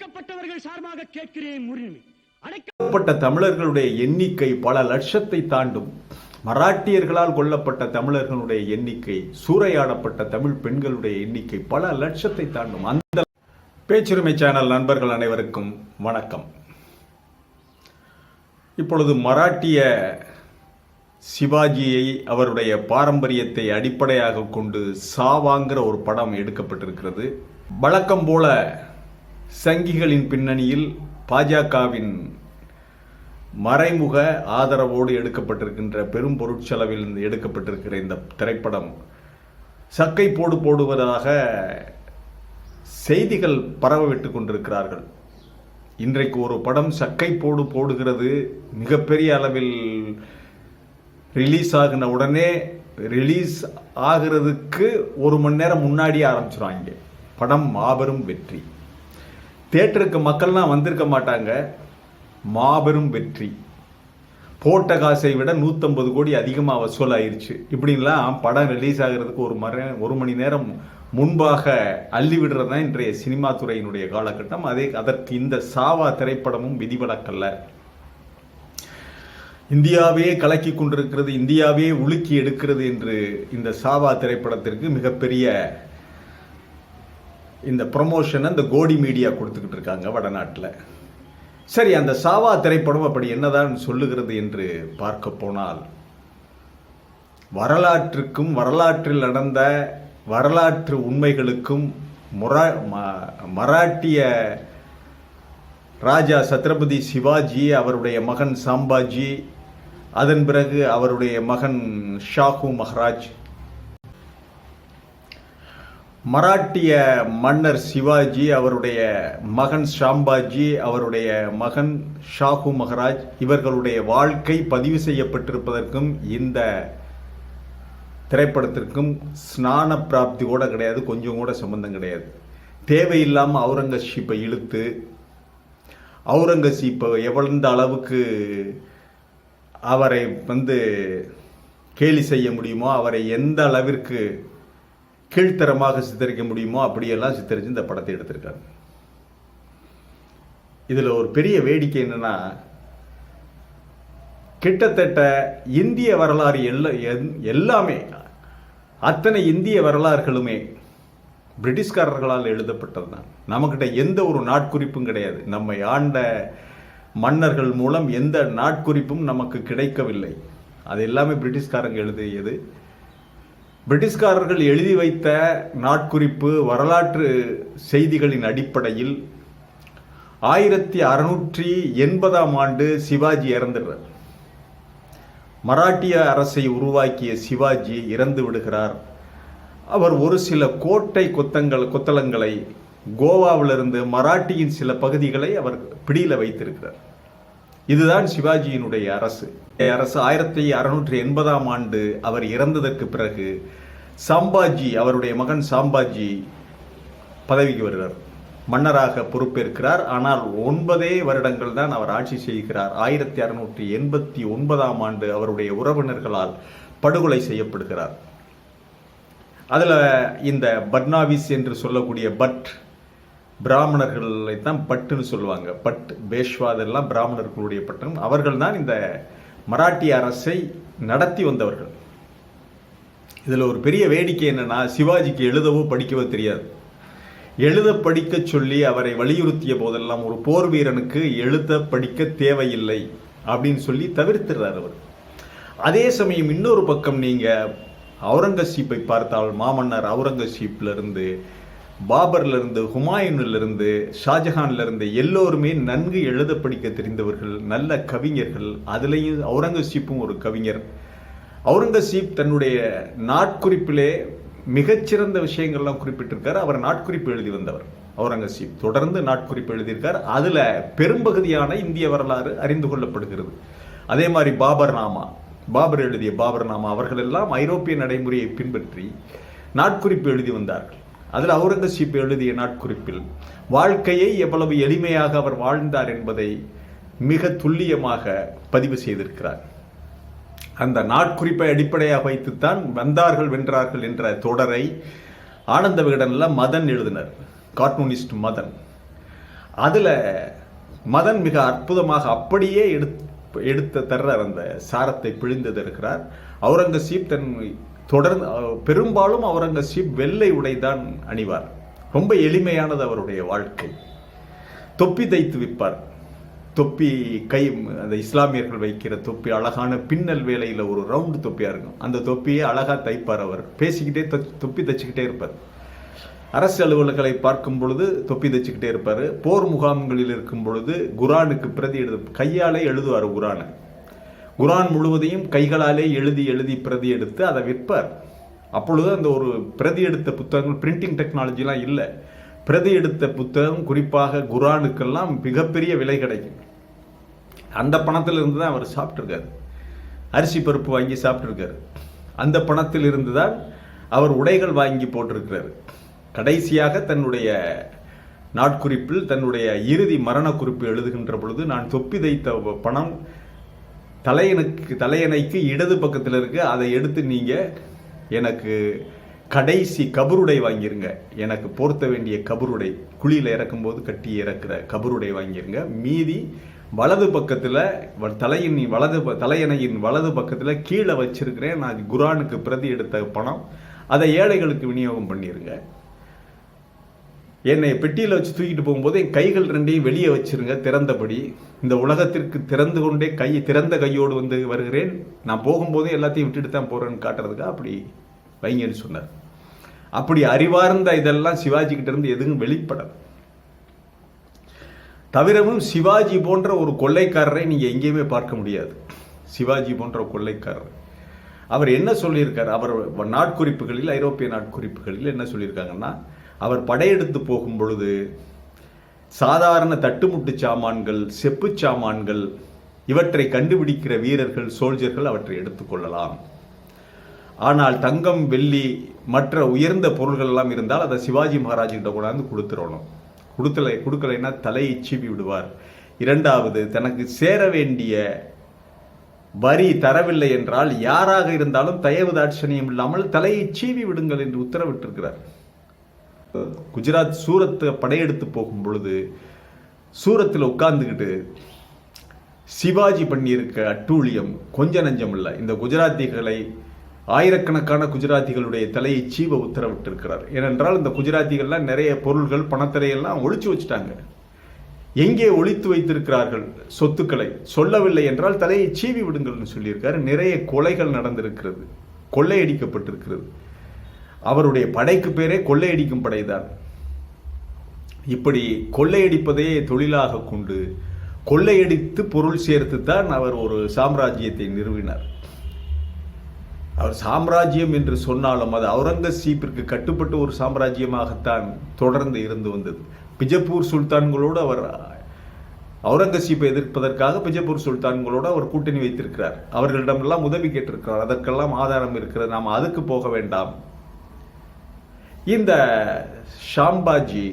ஒடுக்கப்பட்டவர்கள் சார்பாக கேட்கிறேன் உரிமை அடைக்க தமிழர்களுடைய எண்ணிக்கை பல லட்சத்தை தாண்டும். மராட்டியர்களால் கொல்லப்பட்ட தமிழர்களுடைய எண்ணிக்கை சூறையாடப்பட்ட தமிழ் பெண்களுடைய எண்ணிக்கை பல லட்சத்தை தாண்டும். அந்த பேச்சுரிமை சேனல் நண்பர்கள் அனைவருக்கும் வணக்கம். இப்பொழுது மராட்டிய சிவாஜியை அவருடைய பாரம்பரியத்தை அடிப்படையாக கொண்டு சாவாங்கிற ஒரு படம் எடுக்கப்பட்டிருக்கிறது. வழக்கம் போல சங்கிகளின் பின்னணியில் பாஜகவின் மறைமுக ஆதரவோடு எடுக்கப்பட்டிருக்கின்ற பெரும் பொருட்செலவில் எடுக்கப்பட்டிருக்கிற இந்த திரைப்படம் சக்கை போடு போடுவதாக செய்திகள் பரவவிட்டு கொண்டிருக்கிறார்கள். இன்றைக்கு ஒரு படம் சக்கை போடு போடுகிறது மிகப்பெரிய அளவில் ரிலீஸ் ஆகின உடனே ரிலீஸ் ஆகிறதுக்கு ஒரு மணி நேரம் முன்னாடியே ஆரம்பிச்சிருவாங்க. படம் மாபெரும் வெற்றி. தேட்டருக்கு மக்கள்லாம் வந்திருக்க மாட்டாங்க. மாபெரும் வெற்றி. போட்ட காசை விட நூற்றம்பது கோடி அதிகமாக வசூல் ஆயிடுச்சு இப்படின்லாம் படம் ரிலீஸ் ஆகிறதுக்கு ஒரு மர ஒரு மணி நேரம் முன்பாக அள்ளி விடுறது தான் இன்றைய சினிமா துறையினுடைய காலகட்டம். அதே அதற்கு இந்த சாவா திரைப்படமும் விதிவிலக்கல்ல. இந்தியாவே கலக்கி கொண்டிருக்கிறது இந்தியாவே உலுக்கி எடுக்கிறது என்று இந்த சாவா திரைப்படத்திற்கு மிகப்பெரிய இந்த ப்ரொமோஷனை இந்த கோடி மீடியா கொடுத்துக்கிட்டு இருக்காங்க வடநாட்டில். சரி அந்த சாவா திரைப்படம் அப்படி என்னதான் சொல்லுகிறது என்று பார்க்க போனால் வரலாற்றுக்கும் வரலாற்றில் நடந்த வரலாற்று உண்மைகளுக்கும் முரா ம- மராட்டிய ராஜா சத்ரபதி சிவாஜி அவருடைய மகன் சாம்பாஜி அதன் பிறகு அவருடைய மகன் ஷாஹு மஹராஜ் மராட்டிய மன்னர் சிவாஜி அவருடைய மகன் ஷாம்பாஜி அவருடைய மகன் ஷாஹு மஹராஜ் இவர்களுடைய வாழ்க்கை பதிவு செய்யப்பட்டிருப்பதற்கும் இந்த திரைப்படத்திற்கும் ஸ்நான பிராப்தி கூட கிடையாது கொஞ்சம் கூட சம்பந்தம் கிடையாது. தேவையில்லாமல் அவுரங்கசீப்பை இழுத்து அவுரங்கசீப்பை எவ்வளந்த அளவுக்கு அவரை வந்து கேலி செய்ய முடியுமோ அவரை எந்த அளவிற்கு கீழ்த்தரமாக சித்தரிக்க முடியுமோ அப்படியெல்லாம் சித்தரித்து இந்த படத்தை எடுத்திருக்காங்க இதில் ஒரு பெரிய வேடிக்கை என்னென்னா கிட்டத்தட்ட இந்திய வரலாறு எல்லா எல்லாமே அத்தனை இந்திய வரலாறுகளுமே பிரிட்டிஷ்காரர்களால் எழுதப்பட்டது தான் நம்மக்கிட்ட எந்த ஒரு நாட்குறிப்பும் கிடையாது. நம்மை ஆண்ட மன்னர்கள் மூலம் எந்த நாட்குறிப்பும் நமக்கு கிடைக்கவில்லை. அது எல்லாமே பிரிட்டிஷ்காரங்க எழுதியது. பிரிட்டிஷ்காரர்கள் எழுதி வைத்த நாட்குறிப்பு வரலாற்று செய்திகளின் அடிப்படையில் ஆயிரத்தி அறுநூற்றி எண்பதாம் ஆண்டு சிவாஜி இறந்துடுறார். மராட்டிய அரசை உருவாக்கிய சிவாஜி இறந்து விடுகிறார். அவர் ஒரு சில கோட்டை கொத்தங்கள் கொத்தளங்களை கோவாவிலிருந்து மராட்டியின் சில பகுதிகளை அவர் பிடியில் வைத்திருக்கிறார். இதுதான் சிவாஜியினுடைய அரசு. அரசு ஆயிரத்தி அறுநூற்றி எண்பதாம் ஆண்டு அவர் இறந்ததற்கு பிறகு சாம்பாஜி அவருடைய மகன் சாம்பாஜி பதவிக்கு வருகிறார். மன்னராக பொறுப்பேற்கிறார். ஆனால் ஒன்பதே வருடங்கள் தான் அவர் ஆட்சி செய்கிறார். ஆயிரத்தி அறுநூற்றி எண்பத்தி ஒன்பதாம் ஆண்டு அவருடைய உறவினர்களால் படுகொலை செய்யப்படுகிறார். அதில் இந்த பட்னாவிஸ் என்று சொல்லக்கூடிய பட் பிராமணர்களை தான் பட்டுன்னு சொல்லுவாங்க. பட் பேஷ்வா அதெல்லாம் பிராமணர்களுடைய பட்டம். அவர்கள் தான் இந்த மராட்டிய அரசை நடத்தி வந்தவர்கள். இதில் ஒரு பெரிய வேடிக்கை என்னன்னா சிவாஜிக்கு எழுதவோ படிக்கவோ தெரியாது. எழுத படிக்க சொல்லி அவரை வலியுறுத்திய போதெல்லாம் ஒரு போர் வீரனுக்கு எழுத படிக்க தேவையில்லை அப்படின்னு சொல்லி தவிர்த்துறார் அவர். அதே சமயம் இன்னொரு பக்கம் நீங்க அவுரங்கசீப்பை பார்த்தால் மாமன்னர் அவுரங்கசீப்ல பாபர்லேருந்து பாபர்ல இருந்து எல்லோருமே நன்கு எழுத படிக்க தெரிந்தவர்கள் நல்ல கவிஞர்கள். அதுலேயும் அவுரங்கசீப்பும் ஒரு கவிஞர். அவுரங்கசீப் தன்னுடைய நாட்குறிப்பிலே மிகச்சிறந்த விஷயங்கள்லாம் குறிப்பிட்டிருக்கார். அவர் நாட்குறிப்பு எழுதி வந்தவர் அவுரங்கசீப் தொடர்ந்து நாட்குறிப்பு எழுதியிருக்கார். அதில் பெரும்பகுதியான இந்திய வரலாறு அறிந்து கொள்ளப்படுகிறது. அதே மாதிரி பாபர் நாமா. பாபர் எழுதிய பாபர் நாமா அவர்கள் எல்லாம் ஐரோப்பிய நடைமுறையை பின்பற்றி நாட்குறிப்பு எழுதி வந்தார்கள். அதில் அவுரங்கசீப் எழுதிய நாட்குறிப்பில் வாழ்க்கையை எவ்வளவு எளிமையாக அவர் வாழ்ந்தார் என்பதை மிக துல்லியமாக பதிவு செய்திருக்கிறார். அந்த நாட்குறிப்பை அடிப்படையாக வைத்துத்தான் வந்தார்கள் வென்றார்கள் என்ற தொடரை ஆனந்த விகடனில் மதன் எழுதினர். கார்ட்டூனிஸ்ட் மதன். அதில் மதன் மிக அற்புதமாக அப்படியே எடுத்து எடுத்த தர்ற அந்த சாரத்தை பிழிந்து தருகிறார். அவுரங்கசீப் தன் தொடர்ந்து பெரும்பாலும் அவுரங்கசீப் வெள்ளை உடைதான் அணிவார். ரொம்ப எளிமையானது அவருடைய வாழ்க்கை. தொப்பி தைத்து விற்பார். தொப்பி கை அந்த இஸ்லாமியர்கள் வைக்கிற தொப்பி அழகான பின்னல் வேலையில் ஒரு ரவுண்டு தொப்பியாக இருக்கும். அந்த தொப்பியை அழகாக தைப்பார் அவர். பேசிக்கிட்டே தொ- தொப்பி தைச்சிக்கிட்டே இருப்பார். அரசு அலுவலர்களை பார்க்கும் பொழுது தொப்பி தைச்சிக்கிட்டே இருப்பார். போர் முகாம்களில் இருக்கும் பொழுது குரானுக்கு பிரதி எழுது கையாலே எழுதுவார் குரானை. குரான் முழுவதையும் கைகளாலே எழுதி எழுதி பிரதி எடுத்து அதை விற்பார். அப்பொழுது அந்த ஒரு பிரதி எடுத்த புத்தகங்கள் பிரிண்டிங் டெக்னாலஜிலாம் இல்லை. பிரதி எடுத்த புத்தகம் குறிப்பாக குரானுக்கெல்லாம் மிகப்பெரிய விலை கிடைக்கும். அந்த பணத்தில் இருந்து தான் அவர் சாப்பிட்ருக்காரு அரிசி பருப்பு வாங்கி சாப்பிட்ருக்காரு அந்த பணத்தில் இருந்து தான் அவர் உடைகள் வாங்கி போட்டிருக்கிறார். கடைசியாக தன்னுடைய நாட்குறிப்பில் தன்னுடைய இறுதி மரண குறிப்பு எழுதுகின்ற பொழுது நான் தொப்பி தைத்த பணம் தலையனுக்கு தலையணைக்கு இடது பக்கத்தில் இருக்குது அதை எடுத்து நீங்கள் எனக்கு கடைசி கபருடை வாங்கிருங்க. எனக்கு போர்த்த வேண்டிய கபருடை. குழியில் இறக்கும்போது கட்டி இறக்குற கபருடை வாங்கிருங்க. மீதி வலது பக்கத்தில் வ- தலையின் வலது ப- தலையணையின் வலது பக்கத்தில் கீழே வச்சிருக்கிறேன். நான் குரானுக்கு பிரதி எடுத்த பணம். அதை ஏழைகளுக்கு விநியோகம் பண்ணிடுங்க என்னை பெட்டியில் வச்சு தூக்கிட்டு போகும்போது என் கைகள் ரெண்டையும் வெளியே வச்சிருங்க திறந்தபடி. இந்த உலகத்திற்கு திறந்து கொண்டே கை திறந்த கையோடு வந்து வருகிறேன். நான் போகும்போதே எல்லாத்தையும் விட்டுட்டு தான் போறேன்னு காட்டுறதுக்கு அப்படி வைங்கன்னு சொன்னார். அப்படி அறிவார்ந்த இதெல்லாம் சிவாஜி கிட்ட இருந்து எதுவும் வெளிப்படல. தவிரவும் சிவாஜி போன்ற ஒரு கொள்ளைக்காரரை நீங்க எங்கேயுமே பார்க்க முடியாது. சிவாஜி போன்ற கொள்ளைக்காரர். அவர் என்ன சொல்லியிருக்கார்? அவர் நாட்குறிப்புகளில் ஐரோப்பிய நாட்குறிப்புகளில் என்ன சொல்லியிருக்காங்கன்னா அவர் படையெடுத்து போகும் பொழுது சாதாரண தட்டுமுட்டு சாமான்கள் செப்பு சாமான்கள் இவற்றை கண்டுபிடிக்கிற வீரர்கள் சோல்ஜர்கள் அவற்றை எடுத்துக்கொள்ளலாம் ஆனால் தங்கம் வெள்ளி மற்ற உயர்ந்த பொருள்கள் எல்லாம் இருந்தால் அதை சிவாஜி மகாராஜ்கிட்ட கொண்டாந்து கொடுத்துடணும். கொடுக்கல கொடுக்கலைன்னா தலையை சீவி விடுவார். இரண்டாவது தனக்கு சேர வேண்டிய வரி தரவில்லை என்றால் யாராக இருந்தாலும் தயவு தாட்சணியம் இல்லாமல் தலையை சீவி விடுங்கள் என்று உத்தரவிட்டிருக்கிறார். குஜராத் சூரத்தை படையெடுத்து போகும் பொழுது சூரத்தில் உட்கார்ந்துக்கிட்டு சிவாஜி பண்ணியிருக்க அட்டூழியம் கொஞ்ச நஞ்சம் இல்லை. இந்த குஜராத்திகளை ஆயிரக்கணக்கான குஜராத்திகளுடைய தலையை சீவ உத்தரவிட்டிருக்கிறார். ஏனென்றால் இந்த குஜராத்திகள்லாம் நிறைய பொருள்கள் பணத்திரையெல்லாம் ஒழிச்சு வச்சுட்டாங்க. எங்கே ஒழித்து வைத்திருக்கிறார்கள் சொத்துக்களை? சொல்லவில்லை என்றால் தலையை சீவி விடுங்கள்னு சொல்லியிருக்காரு. நிறைய கொலைகள் நடந்திருக்கிறது கொள்ளையடிக்கப்பட்டிருக்கிறது. அவருடைய படைக்கு பேரே கொள்ளையடிக்கும் படைதான் இப்படி கொள்ளையடிப்பதையே தொழிலாக கொண்டு கொள்ளையடித்து பொருள் சேர்த்து தான் அவர் ஒரு சாம்ராஜ்யத்தை நிறுவினார். அவர் சாம்ராஜ்யம் என்று சொன்னாலும் அது அவுரங்கசீப்பிற்கு கட்டுப்பட்ட ஒரு சாம்ராஜ்யமாகத்தான் தொடர்ந்து இருந்து வந்தது. பிஜப்பூர் சுல்தான்களோடு அவர் அவுரங்கசீப்பை எதிர்ப்பதற்காக பிஜப்பூர் சுல்தான்களோடு அவர் கூட்டணி வைத்திருக்கிறார். அவர்களிடமெல்லாம் உதவி கேட்டிருக்கிறார். அதற்கெல்லாம் ஆதாரம் இருக்கிறது. நாம் அதுக்கு போக வேண்டாம். இந்த ஷாம்பாஜி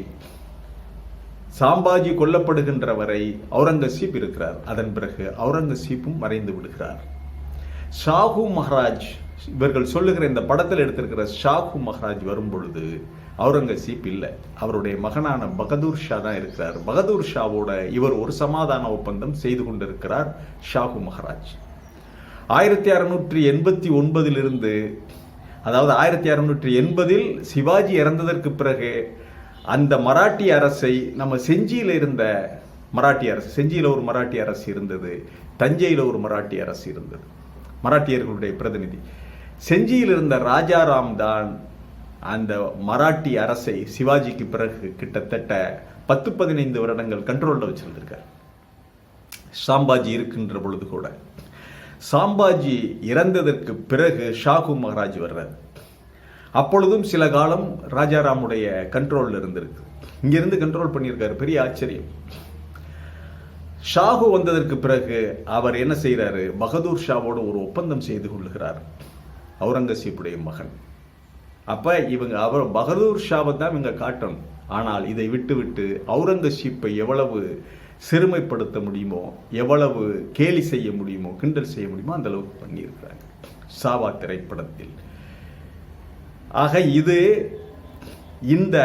சாம்பாஜி கொல்லப்படுகின்ற வரை அவுரங்கசீப் இருக்கிறார். அதன் பிறகு அவுரங்கசீப்பும் மறைந்து விடுகிறார். ஷாஹு மஹராஜ் இவர்கள் சொல்லுகிற இந்த படத்தில் எடுத்திருக்கிற ஷாஹு மஹராஜ் வரும் பொழுது அவுரங்கசீப் இல்லை. அவருடைய மகனான பகதூர் ஷா தான் இருக்கிறார். பகதூர் ஷாவோட இவர் ஒரு சமாதான ஒப்பந்தம் செய்து கொண்டிருக்கிறார் ஷாஹு மஹராஜ். ஆயிரத்தி அறுநூற்றி எண்பத்தி ஒன்பதிலிருந்து அதாவது ஆயிரத்தி அறுநூற்றி எண்பதில் சிவாஜி இறந்ததற்கு பிறகு அந்த மராட்டிய அரசை நம்ம செஞ்சியில் இருந்த மராட்டிய அரசு செஞ்சியில் ஒரு மராட்டிய அரசு இருந்தது தஞ்சையில் ஒரு மராட்டிய அரசு இருந்தது. மராட்டியர்களுடைய பிரதிநிதி. செஞ்சியில் இருந்த ராஜாராம் தான் அந்த மராட்டி அரசை சிவாஜிக்கு பிறகு கிட்டத்தட்ட பத்து பதினைந்து வருடங்கள் கண்ட்ரோலில் வச்சிருந்திருக்கார். சாம்பாஜி இருக்கின்ற பொழுது கூட. சாம்பாஜி இறந்ததற்கு பிறகு ஷாகு மகாராஜ் வர்றார். அப்பொழுதும் சில காலம் ராஜாராமுடைய கண்ட்ரோலில் இருந்திருக்கு. இங்கிருந்து கண்ட்ரோல் பண்ணியிருக்காரு. பெரிய ஆச்சரியம். ஷாகு வந்ததற்கு பிறகு அவர் என்ன செய்கிறாரு பகதூர் ஷாவோடு ஒரு ஒப்பந்தம் செய்து கொள்கிறார் அவுரங்கசீப்புடைய மகன். அப்ப இவங்க அவர் பகதூர் ஷாவை தான் இவங்க காட்டணும். ஆனால் இதை விட்டு விட்டு அவுரங்கசீப்பை எவ்வளவு சிறுமைப்படுத்த முடியுமோ எவ்வளவு கேலி செய்ய முடியுமோ கிண்டல் செய்ய முடியுமோ அந்த அளவுக்கு பண்ணியிருக்கிறாங்க. சாவா திரைப்படத்தில். ஆக இது இந்த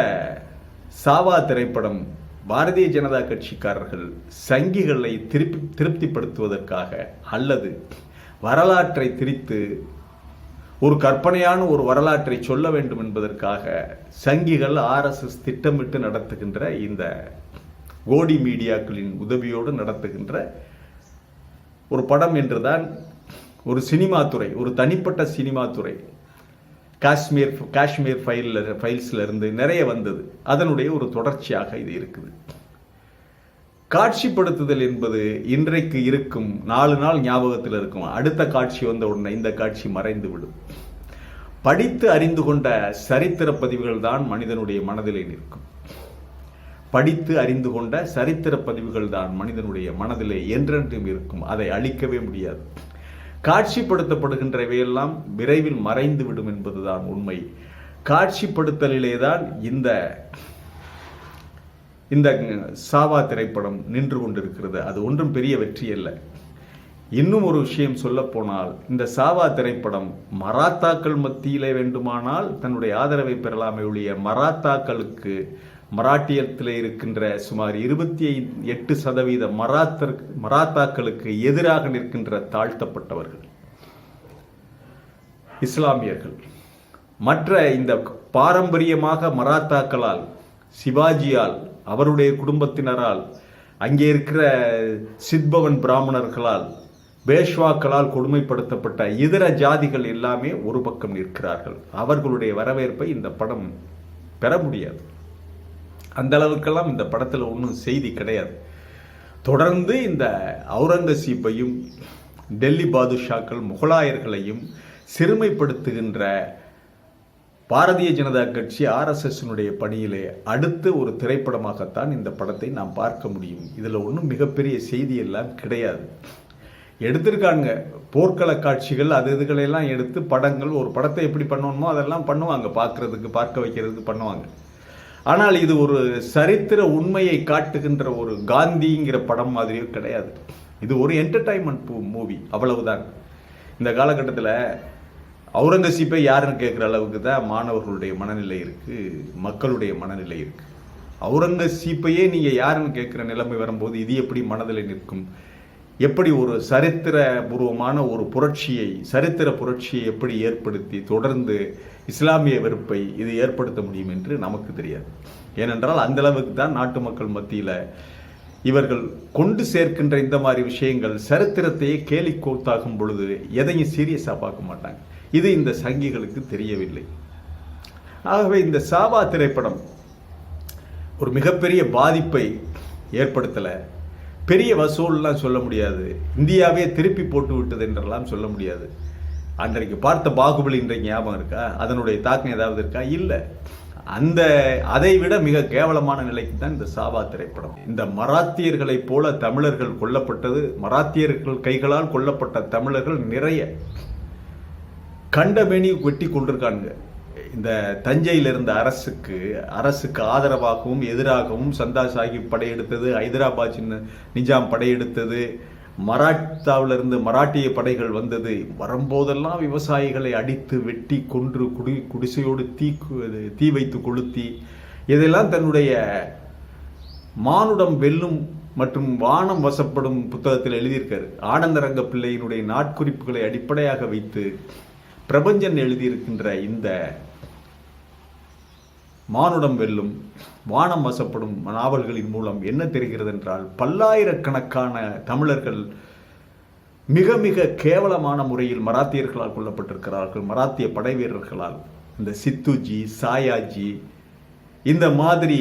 சாவா திரைப்படம் பாரதிய ஜனதா கட்சிக்காரர்கள் சங்கிகளை திருப்பி திருப்திப்படுத்துவதற்காக அல்லது வரலாற்றை திரித்து ஒரு கற்பனையான ஒரு வரலாற்றை சொல்ல வேண்டும் என்பதற்காக சங்கிகள் ஆர்எஸ்எஸ் திட்டமிட்டு நடத்துகின்ற இந்த கோடி மீடியாக்களின் உதவியோடு நடத்துகின்ற ஒரு படம் என்றுதான் ஒரு சினிமா துறை ஒரு தனிப்பட்ட சினிமா துறை காஷ்மீர் காஷ்மீர் ஃபைலில் ஃபைல்ஸில் இருந்து நிறைய வந்தது. அதனுடைய ஒரு தொடர்ச்சியாக இது இருக்குது. காட்சிப்படுத்துதல் என்பது இன்றைக்கு இருக்கும் நாலு நாள் ஞாபகத்தில் இருக்கும். அடுத்த காட்சி வந்த உடனே இந்த காட்சி மறைந்து விடும். படித்து அறிந்து கொண்ட சரித்திர பதிவுகள் தான் மனிதனுடைய மனதிலே நிற்கும். படித்து அறிந்து கொண்ட சரித்திர பதிவுகள் தான் மனிதனுடைய மனதிலே என்றென்றும் இருக்கும். அதை அழிக்கவே முடியாது. காட்சிப்படுத்தப்படுகின்றவையெல்லாம் விரைவில் மறைந்து விடும் என்பதுதான் உண்மை. காட்சிப்படுத்தலிலே தான் இந்த இந்த சாவா திரைப்படம் நின்று கொண்டிருக்கிறது. அது ஒன்றும் பெரிய வெற்றி அல்ல. இன்னும் ஒரு விஷயம் சொல்லப்போனால் இந்த சாவா திரைப்படம் மராத்தாக்கள் மத்தியிலே வேண்டுமானால் தன்னுடைய ஆதரவை பெறலாமே ஒழிய மராத்தாக்களுக்கு மராட்டியத்தில் இருக்கின்ற சுமார் இருபத்தி எட்டு சதவீத மராத்தர் மராத்தாக்களுக்கு எதிராக நிற்கின்ற தாழ்த்தப்பட்டவர்கள் இஸ்லாமியர்கள். மற்ற இந்த பாரம்பரியமாக மராத்தாக்களால் சிவாஜியால் அவருடைய குடும்பத்தினரால் அங்கே இருக்கிற சித்பவன் பிராமணர்களால் பேஷ்வாக்களால் கொடுமைப்படுத்தப்பட்ட இதர ஜாதிகள் எல்லாமே ஒரு பக்கம் நிற்கிறார்கள். அவர்களுடைய வரவேற்பை இந்த படம் பெற முடியாது. அந்த அளவுக்கெல்லாம் இந்த படத்தில் ஒன்றும் செய்தி கிடையாது. தொடர்ந்து இந்த அவுரங்கசீப்பையும் டெல்லி பாதுஷாக்கள் முகலாயர்களையும் சிறுமைப்படுத்துகின்ற பாரதிய ஜனதா கட்சி ஆர்எஸ்எஸ்னுடைய பணியிலே அடுத்து ஒரு திரைப்படமாகத்தான் இந்த படத்தை நாம் பார்க்க முடியும். இதில் ஒன்றும் மிகப்பெரிய செய்தி எல்லாம் கிடையாது. எடுத்திருக்காங்க போர்க்கள காட்சிகள் அது இதுகளெல்லாம் எடுத்து படங்கள் ஒரு படத்தை எப்படி பண்ணணுமோ அதெல்லாம் பண்ணுவாங்க பார்க்குறதுக்கு பார்க்க வைக்கிறதுக்கு பண்ணுவாங்க. ஆனால் இது ஒரு சரித்திர உண்மையை காட்டுகின்ற ஒரு காந்திங்கிற படம் மாதிரியோ கிடையாது. இது ஒரு என்டர்டைன்மெண்ட் மூவி அவ்வளவுதான். இந்த காலகட்டத்தில் அவுரங்கசீப்பை யாருன்னு கேட்குற அளவுக்கு தான் மாணவர்களுடைய மனநிலை இருக்குது மக்களுடைய மனநிலை இருக்குது அவுரங்கசீப்பையே நீங்கள் யாருன்னு கேட்குற நிலைமை வரும்போது இது எப்படி மனதில் நிற்கும்? எப்படி ஒரு சரித்திர பூர்வமான ஒரு புரட்சியை சரித்திர புரட்சியை எப்படி ஏற்படுத்தி தொடர்ந்து இஸ்லாமிய வெறுப்பை இது ஏற்படுத்த முடியும் என்று நமக்கு தெரியாது. ஏனென்றால் அந்த அளவுக்கு தான் நாட்டு மக்கள் மத்தியில் இவர்கள் கொண்டு சேர்க்கின்ற இந்த மாதிரி விஷயங்கள் சரித்திரத்தையே கேலி கோத்தாகும் பொழுது எதையும் சீரியஸாக பார்க்க மாட்டாங்க. இது இந்த சங்கிகளுக்கு தெரியவில்லை. ஆகவே இந்த சாபா திரைப்படம் ஒரு மிகப்பெரிய பாதிப்பை ஏற்படுத்தலை. பெரிய வசூல்லாம் சொல்ல முடியாது. இந்தியாவே திருப்பி போட்டு விட்டது என்றெல்லாம் சொல்ல முடியாது. அன்றைக்கு பார்த்த பாகுபலி இன்றைக்கு ஞாபகம் இருக்கா? அதனுடைய தாக்கம் ஏதாவது இருக்கா? இல்லை. அந்த அதை விட மிக கேவலமான நிலைக்கு தான் இந்த சாபா திரைப்படம். இந்த மராத்தியர்களைப் போல தமிழர்கள் கொல்லப்பட்டது மராத்தியர்கள் கைகளால் கொல்லப்பட்ட தமிழர்கள் நிறைய. கண்டமேனி வெட்டி கொண்டிருக்காங்க இந்த தஞ்சையில் இருந்த அரசுக்கு அரசுக்கு ஆதரவாகவும் எதிராகவும் சந்தா சாஹிப் படையெடுத்தது ஹைதராபாத் சின்ன நிஜாம் படையெடுத்தது மராட்டாவிலிருந்து மராட்டிய படைகள் வந்தது. வரும்போதெல்லாம் விவசாயிகளை அடித்து வெட்டி கொன்று குடி குடிசையோடு தீ தீ வைத்து கொளுத்தி இதெல்லாம் தன்னுடைய மானுடம் வெல்லும் மற்றும் வானம் வசப்படும் புத்தகத்தில் எழுதியிருக்காரு. ஆனந்தரங்க பிள்ளையினுடைய நாட்குறிப்புகளை அடிப்படையாக வைத்து பிரபஞ்சன் எழுதியிருக்கின்ற இந்த மானுடம் வெல்லும் வானம் வசப்படும் நாவல்களின் மூலம் என்ன தெரிகிறது என்றால் பல்லாயிரக்கணக்கான தமிழர்கள் மிக மிக கேவலமான முறையில் மராத்தியர்களால் கொல்லப்பட்டிருக்கிறார்கள் மராத்திய படை வீரர்களால். இந்த சித்துஜி சாயாஜி இந்த மாதிரி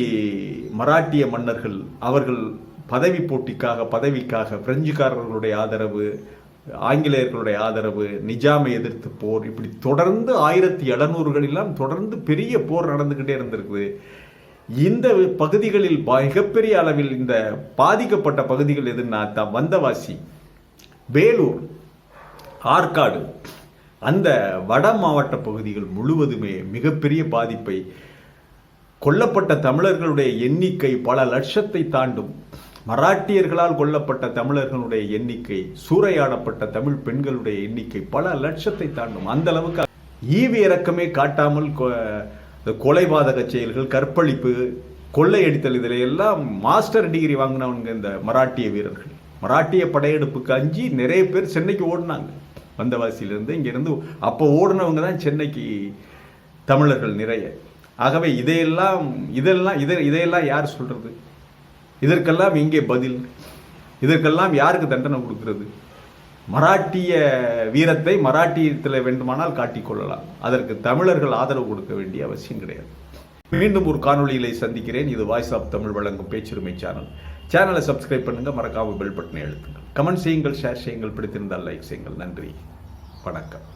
மராட்டிய மன்னர்கள் அவர்கள் பதவி போட்டிக்காக பதவிக்காக பிரெஞ்சுக்காரர்களுடைய ஆதரவு ஆங்கிலேயர்களுடைய ஆதரவு நிஜாமை எதிர்த்து போர் இப்படி தொடர்ந்து ஆயிரத்தி எழுநூறுகளெல்லாம் தொடர்ந்து பெரிய போர் நடந்துகிட்டே இருந்திருக்குது. இந்த பகுதிகளில் மிகப்பெரிய அளவில் இந்த பாதிக்கப்பட்ட பகுதிகள் எதுன்னா தான் வந்தவாசி வேலூர் ஆற்காடு அந்த வட மாவட்ட பகுதிகள் முழுவதுமே மிகப்பெரிய பாதிப்பை கொல்லப்பட்ட தமிழர்களுடைய எண்ணிக்கை பல லட்சத்தை தாண்டும் மராட்டியர்களால் கொல்லப்பட்ட தமிழர்களுடைய எண்ணிக்கை சூறையாடப்பட்ட தமிழ் பெண்களுடைய எண்ணிக்கை பல லட்சத்தை தாண்டும். அந்த அளவுக்கு ஈவி இறக்கமே காட்டாமல் கொலைபாதக செயல்கள் கற்பழிப்பு கொள்ளையடித்தல் இதில் எல்லாம் மாஸ்டர் டிகிரி வாங்கினவங்க இந்த மராட்டிய வீரர்கள். மராட்டிய படையெடுப்புக்கு அஞ்சி நிறைய பேர் சென்னைக்கு ஓடினாங்க. வந்தவாசியிலிருந்து இங்கிருந்து அப்போ ஓடினவங்க தான் சென்னைக்கு தமிழர்கள் நிறைய. ஆகவே இதையெல்லாம் இதெல்லாம் இதை இதையெல்லாம் யார் சொல்றது? இதற்கெல்லாம் எங்கே பதில். இதற்கெல்லாம் யாருக்கு தண்டனை கொடுக்கிறது? மராட்டிய வீரத்தை மராட்டியத்தில் வேண்டுமானால் காட்டிக்கொள்ளலாம் அதற்கு தமிழர்கள் ஆதரவு கொடுக்க வேண்டிய அவசியம் கிடையாது. மீண்டும் ஒரு காணொலியிலே சந்திக்கிறேன். இது வாய்ஸ் ஆஃப் தமிழ் வழங்கும் பேச்சுரிமை சேனல் சேனலை சப்ஸ்கிரைப் பண்ணுங்கள் மறக்காமல் பெல் பட்டனை எழுத்துங்கள் கமெண்ட் செய்யுங்கள் ஷேர் செய்யுங்கள் பிடித்திருந்தால் லைக் செய்யுங்கள். நன்றி. வணக்கம்.